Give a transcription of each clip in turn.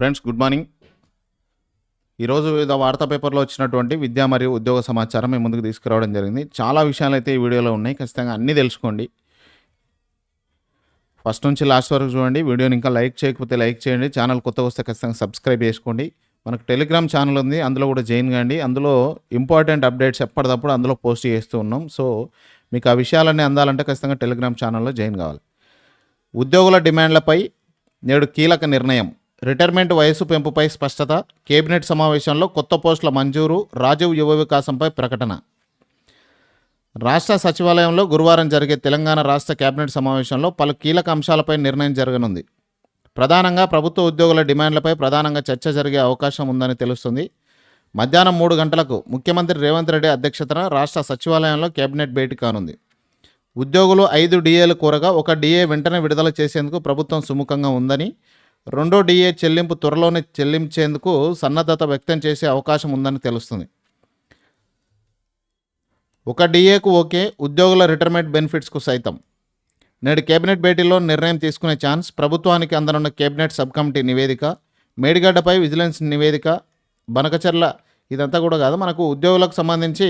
Friends good morning ఈరోజు వివిధ వార్తా పేపర్లో వచ్చినటువంటి విద్య మరియు ఉద్యోగ సమాచారం మేము ముందుకు తీసుకురావడం జరిగింది. చాలా విషయాలు అయితే ఈ వీడియోలో ఉన్నాయి. ఖచ్చితంగా అన్నీ తెలుసుకోండి. ఫస్ట్ నుంచి లాస్ట్ వరకు చూడండి. వీడియోని ఇంకా లైక్ చేయకపోతే లైక్ చేయండి. ఛానల్ కొత్తగా వస్తే ఖచ్చితంగా సబ్స్క్రైబ్ చేసుకోండి. మనకు టెలిగ్రామ్ ఛానల్ ఉంది. అందులో కూడా జాయిన్ కాండి. అందులో ఇంపార్టెంట్ అప్డేట్స్ ఎప్పటికప్పుడు అందులో పోస్ట్ చేస్తూ ఉన్నాం. సో మీకు ఆ విషయాలన్నీ అందాలంటే ఖచ్చితంగా టెలిగ్రామ్ ఛానల్లో జాయిన్ కావాలి. ఉద్యోగుల డిమాండ్లపై నేడు కీలక నిర్ణయం. రిటైర్మెంట్ వయసు పెంపుపై స్పష్టత. కేబినెట్ సమావేశంలో కొత్త పోస్టుల మంజూరు రాజీవ్ యువ వికాసంపై ప్రకటన. రాష్ట్ర సచివాలయంలో గురువారం జరిగే తెలంగాణ రాష్ట్ర కేబినెట్ సమావేశంలో పలు కీలక అంశాలపై నిర్ణయం జరగనుంది. ప్రధానంగా ప్రభుత్వ ఉద్యోగుల డిమాండ్లపై ప్రధానంగా చర్చ జరిగే అవకాశం ఉందని తెలుస్తుంది. మధ్యాహ్నం మూడు గంటలకు ముఖ్యమంత్రి రేవంత్ రెడ్డి అధ్యక్షతన రాష్ట్ర సచివాలయంలో కేబినెట్ భేటీ కానుంది. ఉద్యోగులు ఐదు డిఏలు కోరగా ఒక డిఏ వెంటనే విడుదల చేసేందుకు ప్రభుత్వం సుముఖంగా ఉందని రెండో డిఏ చెల్లింపు త్వరలోనే చెల్లించేందుకు సన్నద్ధత వ్యక్తం చేసే అవకాశం ఉందని తెలుస్తుంది. ఒక డిఏకు ఓకే ఉద్యోగుల రిటైర్మెంట్ బెనిఫిట్స్కు సైతం. నేడు కేబినెట్ భేటీలో నిర్ణయం తీసుకునే ఛాన్స్ ప్రభుత్వానికి అందనున్న కేబినెట్ సబ్ కమిటీ నివేదిక మేడిగడ్డపై విజిలెన్స్ నివేదిక బనకచర్ల ఇదంతా కూడా కాదు మనకు ఉద్యోగులకు సంబంధించి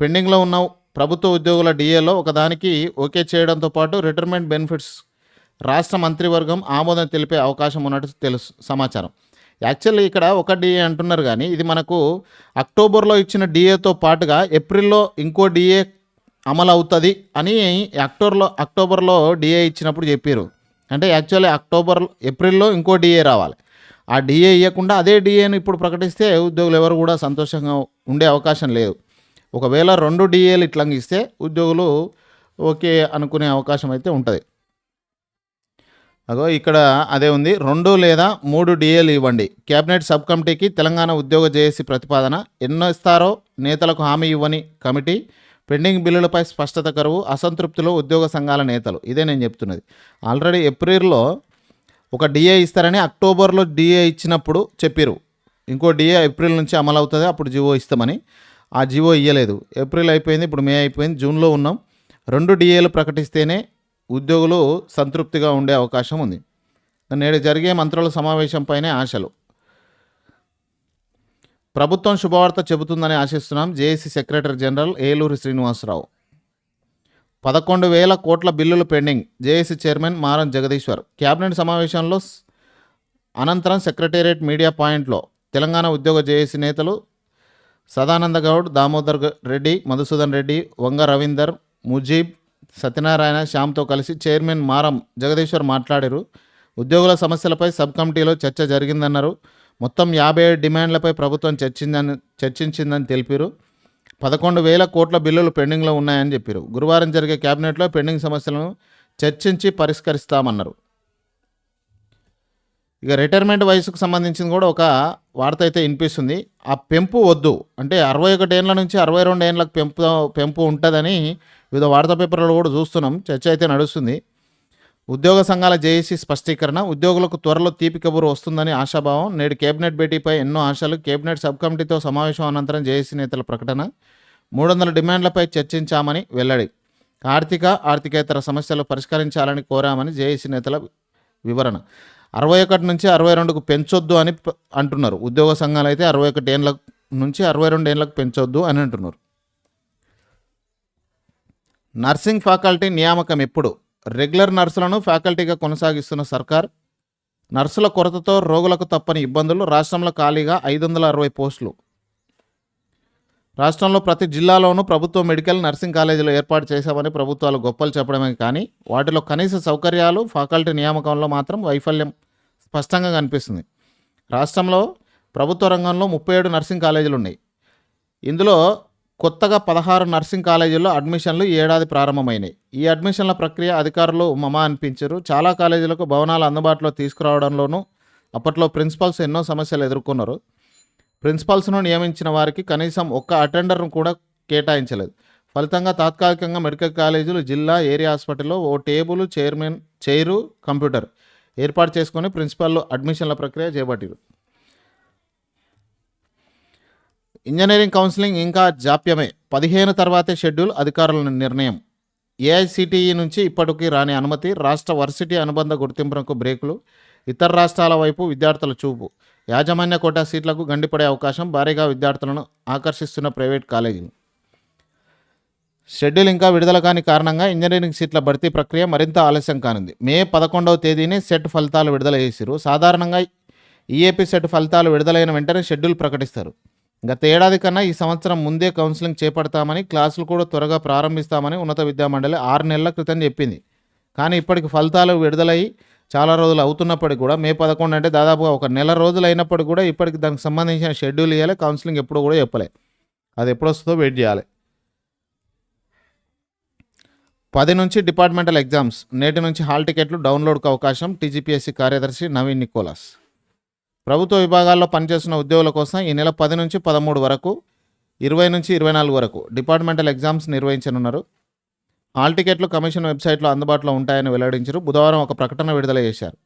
పెండింగ్లో ఉన్న ప్రభుత్వ ఉద్యోగుల డిఏలో ఒకదానికి ఓకే చేయడంతో పాటు రిటైర్మెంట్ బెనిఫిట్స్ రాష్ట్ర మంత్రివర్గం ఆమోదం తెలిపే అవకాశం ఉన్నట్టు తెలుసు సమాచారం. యాక్చువల్లీ ఇక్కడ ఒక డిఏ అంటున్నారు కానీ ఇది మనకు అక్టోబర్లో ఇచ్చిన డిఏతో పాటుగా ఏప్రిల్లో ఇంకో డిఏ అమలు అవుతుంది అని అక్టోబర్లో అక్టోబర్లో డిఏ ఇచ్చినప్పుడు చెప్పారు. అంటే యాక్చువల్లీ అక్టోబర్ ఏప్రిల్లో ఇంకో డిఏ రావాలి. ఆ డిఏ ఇవ్వకుండా అదే డిఏను ఇప్పుడు ప్రకటిస్తే ఉద్యోగులు ఎవరు కూడా సంతోషంగా ఉండే అవకాశం లేదు. ఒకవేళ రెండు డిఏలు ఇట్లా ఇస్తే ఉద్యోగులు ఓకే అనుకునే అవకాశం అయితే ఉంటుంది. అగో ఇక్కడ అదే ఉంది. రెండు లేదా మూడు డిఏలు ఇవ్వండి. కేబినెట్ సబ్ కమిటీకి తెలంగాణ ఉద్యోగ జేఏసీ ప్రతిపాదన. ఎన్నో ఇస్తారో నేతలకు హామీ ఇవ్వని కమిటీ. పెండింగ్ బిల్లులపై స్పష్టత కరువు. అసంతృప్తిలో ఉద్యోగ సంఘాల నేతలు. ఇదే నేను చెప్తున్నది. ఆల్రెడీ ఏప్రిల్లో ఒక డిఏ ఇస్తారని అక్టోబర్లో డిఏ ఇచ్చినప్పుడు చెప్పిరు. ఇంకో డిఏ ఏప్రిల్ నుంచి అమలు అవుతుంది. అప్పుడు జివో ఇస్తామని. ఆ జివో ఇవ్వలేదు ఏప్రిల్ అయిపోయింది. ఇప్పుడు మే అయిపోయింది. జూన్లో ఉన్నాం. రెండు డిఏలు ప్రకటిస్తేనే ఉద్యోగులు సంతృప్తిగా ఉండే అవకాశం ఉంది. నేడు జరిగే మంత్రుల సమావేశంపైనే ఆశలు. ప్రభుత్వం శుభవార్త చెబుతుందని ఆశిస్తున్నాం JAC secretary general Eluri Srinivasa Rao. పదకొండు వేల కోట్ల బిల్లులు పెండింగ్ జేఏసీ చైర్మన్ మారం జగదీశ్వర్. క్యాబినెట్ సమావేశంలో అనంతరం సెక్రటేరియట్ మీడియా పాయింట్లో తెలంగాణ ఉద్యోగ జేఏసీ నేతలు సదానంద గౌడ్ దామోదర్ రెడ్డి మధుసూదన్ రెడ్డి వంగ రవీందర్ ముజీబ్ సత్యనారాయణ శ్యామ్తో కలిసి చైర్మన్ మారం జగదీశ్వర్ మాట్లాడారు. ఉద్యోగుల సమస్యలపై సబ్ కమిటీలో చర్చ జరిగిందన్నారు. మొత్తం యాభై ఏడు డిమాండ్లపై ప్రభుత్వం చర్చిందని చర్చించిందని తెలిపారు. పదకొండు వేల కోట్ల బిల్లులు పెండింగ్లో ఉన్నాయని చెప్పారు. గురువారం జరిగే కేబినెట్లో పెండింగ్ సమస్యలను చర్చించి పరిష్కరిస్తామన్నారు. ఇక రిటైర్మెంట్ వయసుకు సంబంధించింది కూడా ఒక వార్త అయితే వినిపిస్తుంది. ఆ పెంపు వద్దు. అంటే అరవై ఒకటి ఏళ్ళ నుంచి అరవై రెండు ఏళ్ళకు పెంపు పెంపు ఉంటుందని వివిధ వార్తా పేపర్లలో కూడా చూస్తున్నాం. చర్చ అయితే నడుస్తుంది. ఉద్యోగ సంఘాల జేఏసీ స్పష్టీకరణ ఉద్యోగులకు త్వరలో తీపి కబురు వస్తుందని ఆశాభావం. నేడు కేబినెట్ భేటీపై ఎన్నో ఆశలు. కేబినెట్ సబ్ కమిటీతో సమావేశం అనంతరం జేఏసీ నేతల ప్రకటన. మూడు వందల డిమాండ్లపై చర్చించామని వెల్లడి. ఆర్థిక ఆర్థికేతర సమస్యలు పరిష్కరించాలని కోరామని జేఏసీ నేతల వివరణ. అరవై ఒకటి నుంచి అరవై రెండుకు పెంచొద్దు అని అంటున్నారు. ఉద్యోగ సంఘాలు అయితే అరవై ఒకటి ఏళ్ళ నుంచి అరవై రెండు ఏళ్ళకు పెంచొద్దు అని అంటున్నారు. నర్సింగ్ ఫ్యాకల్టీ నియామకం ఎప్పుడు? రెగ్యులర్ నర్సులను ఫ్యాకల్టీగా కొనసాగిస్తున్న సర్కార్ నర్సుల కొరతతో రోగులకు తప్పని ఇబ్బందులు రాష్ట్రంలో ఖాళీగా ఐదు వందల అరవై పోస్టులు. రాష్ట్రంలో ప్రతి జిల్లాలోనూ ప్రభుత్వ మెడికల్ నర్సింగ్ కాలేజీలు ఏర్పాటు చేశామని ప్రభుత్వాలు గొప్పలు చెప్పడమే కానీ వాటిలో కనీస సౌకర్యాలు ఫ్యాకల్టీ నియామకంలో మాత్రం వైఫల్యం స్పష్టంగా కనిపిస్తుంది. రాష్ట్రంలో ప్రభుత్వ రంగంలో ముప్పై ఏడు నర్సింగ్ కాలేజీలు ఉన్నాయి. ఇందులో కొత్తగా పదహారు నర్సింగ్ కాలేజీల్లో అడ్మిషన్లు ఈ ఏడాది ప్రారంభమైనాయి. ఈ అడ్మిషన్ల ప్రక్రియ అధికారులు మమా అనిపించారు. చాలా కాలేజీలకు భవనాలు అందుబాటులో తీసుకురావడంలోనూ అప్పట్లో ప్రిన్సిపల్స్ ఎన్నో సమస్యలు ఎదుర్కొన్నారు. ప్రిన్సిపల్స్ను నియమించిన వారికి కనీసం ఒక్క అటెండర్ను కూడా కేటాయించలేదు. ఫలితంగా తాత్కాలికంగా మెడికల్ కాలేజీలు జిల్లా ఏరియా హాస్పిటల్లో ఓ టేబుల్ చైర్మన్ చైరు కంప్యూటర్ ఏర్పాటు చేసుకొని ప్రిన్సిపాల్లో అడ్మిషన్ల ప్రక్రియ చేపట్టారు. ఇంజనీరింగ్ కౌన్సిలింగ్ ఇంకా జాప్యమే. పదిహేను తర్వాతే షెడ్యూల్ అధికారుల నిర్ణయం. ఏఐసిటిఈ నుంచి ఇప్పటికీ రాని అనుమతి రాష్ట్ర వర్సిటీ అనుబంధ గుర్తింపునకు బ్రేకులు ఇతర రాష్ట్రాల వైపు విద్యార్థుల చూపు. యాజమాన్య కోటా సీట్లకు గండిపడే అవకాశం భారీగా విద్యార్థులను ఆకర్షిస్తున్న ప్రైవేట్ కాలేజీలు. షెడ్యూల్ ఇంకా విడుదల కాని కారణంగా ఇంజనీరింగ్ సీట్ల భర్తీ ప్రక్రియ మరింత ఆలస్యం కానుంది. మే పదకొండవ తేదీని సెట్ ఫలితాలు విడుదల చేసిరు సాధారణంగా ఈఏపీ సెట్ ఫలితాలు విడుదలైన వెంటనే షెడ్యూల్ ప్రకటిస్తారు. గత ఏడాది కన్నా ఈ సంవత్సరం ముందే కౌన్సిలింగ్ చేపడతామని క్లాసులు కూడా త్వరగా ప్రారంభిస్తామని ఉన్నత విద్యామండలి ఆరు నెలల క్రితం చెప్పింది. కానీ ఇప్పటికి ఫలితాలు విడుదలయ్యి చాలా రోజులు అవుతున్నప్పటికీ కూడా మే పదకొండు అంటే దాదాపుగా ఒక నెల రోజులు అయినప్పటికీ కూడా ఇప్పటికి దానికి సంబంధించిన షెడ్యూల్ ఇవ్వాలి కౌన్సిలింగ్ ఎప్పుడు కూడా చెప్పలే. అది ఎప్పుడు వస్తుందో వెయిట్ చేయాలి. పది నుంచి డిపార్ట్మెంటల్ ఎగ్జామ్స్ నేటి నుంచి హాల్ టికెట్లు డౌన్లోడ్కి అవకాశం టీజీపీఎస్సీ కార్యదర్శి నవీన్ నికోలాస్. ప్రభుత్వ విభాగాల్లో పనిచేస్తున్న ఉద్యోగుల కోసం ఈ నెల పది నుంచి పదమూడు వరకు ఇరవై నుంచి ఇరవై నాలుగు వరకు డిపార్ట్మెంటల్ ఎగ్జామ్స్ నిర్వహించనున్నారు. హాల్ టికెట్లు కమిషన్ వెబ్సైట్లో అందుబాటులో ఉంటాయని వెల్లడించారు. బుధవారం ఒక ప్రకటన విడుదల చేశారు.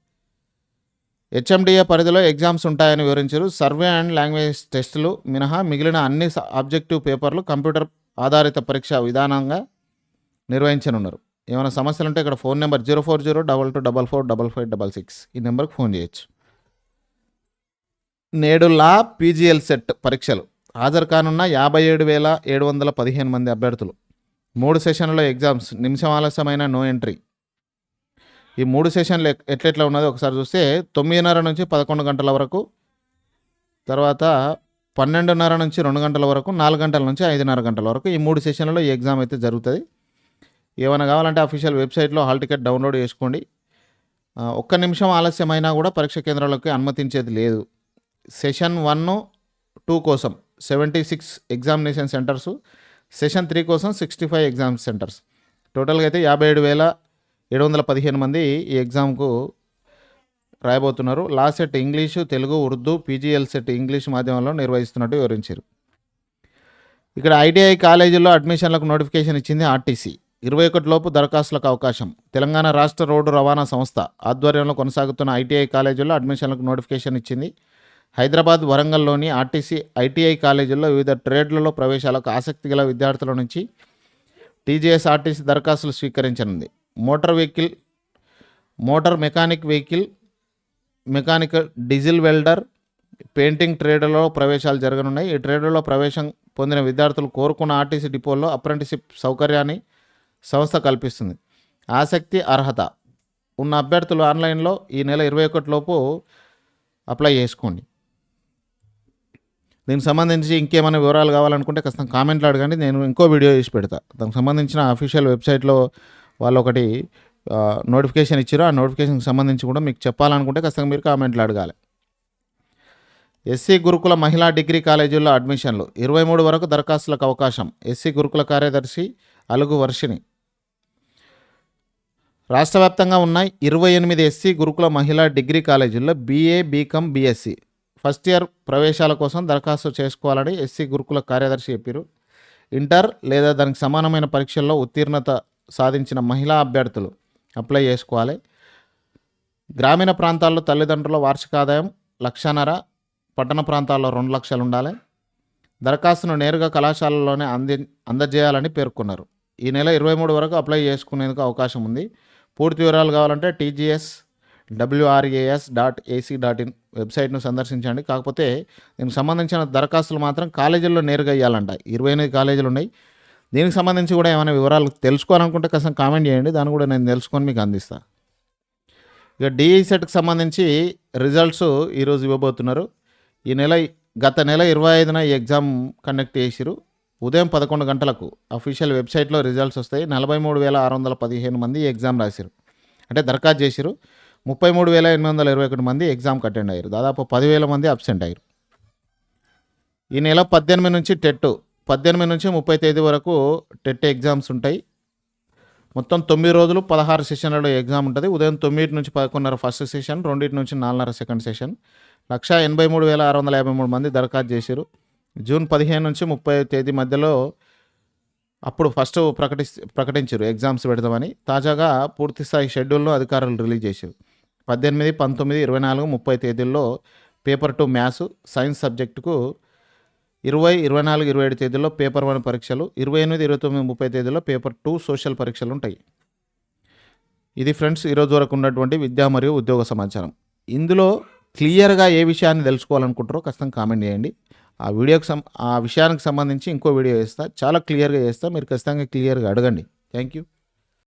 హెచ్ఎండిఏ పరిధిలో ఎగ్జామ్స్ ఉంటాయని వివరించారు. సర్వే అండ్ లాంగ్వేజ్ టెస్టులు మినహా మిగిలిన అన్ని ఆబ్జెక్టివ్ పేపర్లు కంప్యూటర్ ఆధారిత పరీక్ష విధానంగా నిర్వహించనున్నారు. ఏమైనా సమస్యలు ఉంటే ఇక్కడ phone number zero four zero double two double four double five double six ఈ నెంబర్కి ఫోన్ చేయొచ్చు. నేడు లా పీజీఎల్ సెట్ పరీక్షలు. హాజరు కానున్న యాభై ఏడు వేల ఏడు వందల పదిహేను మంది అభ్యర్థులు. మూడు సెషన్లో ఎగ్జామ్స్ నిమిషం ఆలస్యమైన నో ఎంట్రీ. ఈ మూడు సెషన్లు ఎట్లెట్లా ఉన్నదో ఒకసారి చూస్తే తొమ్మిదిన్నర నుంచి పదకొండు గంటల వరకు తర్వాత పన్నెండున్నర నుంచి రెండు గంటల వరకు నాలుగు గంటల నుంచి ఐదున్నర గంటల వరకు ఈ మూడు సెషన్లలో ఈ ఎగ్జామ్ అయితే జరుగుతుంది. ఏమైనా కావాలంటే అఫీషియల్ వెబ్సైట్లో హాల్ టికెట్ డౌన్లోడ్ చేసుకోండి. ఒక్క నిమిషం ఆలస్యమైనా కూడా పరీక్ష కేంద్రాలకు అనుమతించేది లేదు. సెషన్ వన్ టూ కోసం seventy six examination centres session three కోసం సిక్స్టీ ఫైవ్ ఎగ్జామ్ సెంటర్స్. టోటల్గా అయితే యాభై ఏడు వేల ఏడు వందల పదిహేను మంది ఈ ఎగ్జామ్కు రాయబోతున్నారు. LAWCET English Telugu Urdu PGLCET English మాధ్యమంలో నిర్వహిస్తున్నట్టు వివరించారు. ఇక్కడ ఐటీఐ కాలేజీల్లో అడ్మిషన్లకు నోటిఫికేషన్ ఇచ్చింది ఆర్టీసీ. ఇరవై ఒకటి లోపు దరఖాస్తులకు అవకాశం. తెలంగాణ రాష్ట్ర రోడ్డు రవాణా సంస్థ ఆధ్వర్యంలో కొనసాగుతున్న ఐటీఐ కాలేజీల్లో అడ్మిషన్లకు నోటిఫికేషన్ ఇచ్చింది హైదరాబాద్ వరంగల్లోని ఆర్టీసీ ఐటీఐ కాలేజీల్లో వివిధ ట్రేడ్లలో ప్రవేశాలకు ఆసక్తి గల విద్యార్థుల నుంచి టీజీఎస్ ఆర్టీసీ దరఖాస్తులు స్వీకరించనుంది. Motor vehicle motor mechanic vehicle mechanical diesel welder painting ట్రేడ్లలో ప్రవేశాలు జరగనున్నాయి. ఈ ట్రేడ్లలో ప్రవేశం పొందిన విద్యార్థులు కోరుకున్న ఆర్టీసీ డిపోల్లో అప్రెంటిషిప్ సౌకర్యాన్ని సంస్థ కల్పిస్తుంది. ఆసక్తి అర్హత ఉన్న అభ్యర్థులు ఆన్లైన్లో ఈ నెల ఇరవై ఒకటిలోపు అప్లై చేసుకోండి. దీనికి సంబంధించి ఇంకేమైనా వివరాలు కావాలనుకుంటే కాస్త కామెంట్లు అడగండి. నేను ఇంకో వీడియో చేసి పెడతా. దానికి సంబంధించిన అఫీషియల్ వెబ్సైట్లో వాళ్ళు ఒకటి నోటిఫికేషన్ ఇచ్చారు ఆ నోటిఫికేషన్కి సంబంధించి కూడా మీకు చెప్పాలనుకుంటే ఖచ్చితంగా మీరు కామెంట్లు అడగాలి. ఎస్సీ గురుకుల మహిళా డిగ్రీ కాలేజీల్లో అడ్మిషన్లు. ఇరవై మూడు వరకు దరఖాస్తులకు అవకాశం. ఎస్సీ గురుకుల కార్యదర్శి అలుగు వర్షిని రాష్ట్ర వ్యాప్తంగా ఉన్న ఇరవై ఎనిమిది ఎస్సీ గురుకుల మహిళా డిగ్రీ కాలేజీల్లో BA BCom BSc first year ప్రవేశాల కోసం దరఖాస్తు చేసుకోవాలని ఎస్సీ గురుకుల కార్యదర్శి చెప్పారు ఇంటర్ లేదా దానికి సమానమైన పరీక్షల్లో ఉత్తీర్ణత సాధించిన మహిళా అభ్యర్థులు అప్లై చేసుకోవాలి. గ్రామీణ ప్రాంతాల్లో తల్లిదండ్రుల వార్షిక ఆదాయం లక్షన్నర పట్టణ ప్రాంతాల్లో రెండు లక్షలు ఉండాలి. దరఖాస్తును నేరుగా కళాశాలలోనే అంది అందజేయాలని పేర్కొన్నారు. ఈ నెల ఇరవై మూడు వరకు అప్లై చేసుకునేందుకు అవకాశం ఉంది. పూర్తి వివరాలు కావాలంటే TGS WRAS dot AC dot in వెబ్సైట్ను సందర్శించండి. కాకపోతే దీనికి సంబంధించిన దరఖాస్తులు మాత్రం కాలేజీల్లో నేరుగా ఇవ్వాలంట ఇరవై ఎనిమిది కాలేజీలు ఉన్నాయి దీనికి సంబంధించి కూడా ఏమైనా వివరాలు తెలుసుకోవాలనుకుంటే కాస్త కామెంట్ చేయండి. దాన్ని కూడా నేను తెలుసుకొని మీకు అందిస్తాను ఇక డిఈ సెట్కి సంబంధించి రిజల్ట్స్ ఈరోజు ఇవ్వబోతున్నారు. ఈ నెల గత నెల ఇరవై ఐదున ఈ ఎగ్జామ్ కండక్ట్ చేసిరు ఉదయం పదకొండు గంటలకు అఫీషియల్ వెబ్సైట్లో రిజల్ట్స్ వస్తాయి. నలభై మూడు వేల ఆరు వందల పదిహేను మంది ఎగ్జామ్ రాశారు అంటే దరఖాస్తు చేసిరు ముప్పై మూడు వేల ఎనిమిది వందల ఇరవై ఒకటి మంది ఎగ్జామ్కి అటెండ్ అయ్యారు. దాదాపు పదివేల మంది అబ్సెంట్ అయ్యారు. ఈ నెల పద్దెనిమిది నుంచి టెట్ పద్దెనిమిది నుంచి ముప్పై తేదీ వరకు టెట్ ఎగ్జామ్స్ ఉంటాయి. మొత్తం తొమ్మిది రోజులు పదహారు సెషన్లలో ఎగ్జామ్ ఉంటుంది. ఉదయం తొమ్మిది నుంచి పదకొండున్నర ఫస్ట్ సెషన్ రెండింటి నుంచి నాలుగున్నర సెకండ్ సెషన్ లక్ష ఎనభై మూడు వేల ఆరు వందల యాభై మూడు మంది దరఖాస్తు చేశారు. జూన్ పదిహేను నుంచి ముప్పై తేదీ మధ్యలో అప్పుడు ఫస్ట్ ప్రకటి ప్రకటించారు. ఎగ్జామ్స్ పెడదామని. తాజాగా పూర్తి స్థాయి షెడ్యూల్ను అధికారులు రిలీజ్ చేశారు. పద్దెనిమిది పంతొమ్మిది ఇరవై నాలుగు ముప్పై తేదీల్లో పేపర్ టూ మ్యాథ్స్ సైన్స్ సబ్జెక్టుకు ఇరవై ఇరవై నాలుగు ఇరవై ఏడు తేదీల్లో పేపర్ వన్ పరీక్షలు ఇరవై ఎనిమిది ఇరవై తొమ్మిది ముప్పై తేదీల్లో పేపర్ టూ సోషల్ పరీక్షలు ఉంటాయి. ఇది ఫ్రెండ్స్ ఈరోజు వరకు ఉన్నటువంటి విద్యా మరియు ఉద్యోగ సమాచారం. ఇందులో క్లియర్గా ఏ విషయాన్ని తెలుసుకోవాలనుకుంటారో ఖచ్చితంగా కామెంట్ చేయండి. ఆ వీడియోకి సం ఆ విషయానికి సంబంధించి ఇంకో వీడియో వేస్తా చాలా క్లియర్గా చేస్తా మీరు ఖచ్చితంగా క్లియర్గా అడగండి. Thank you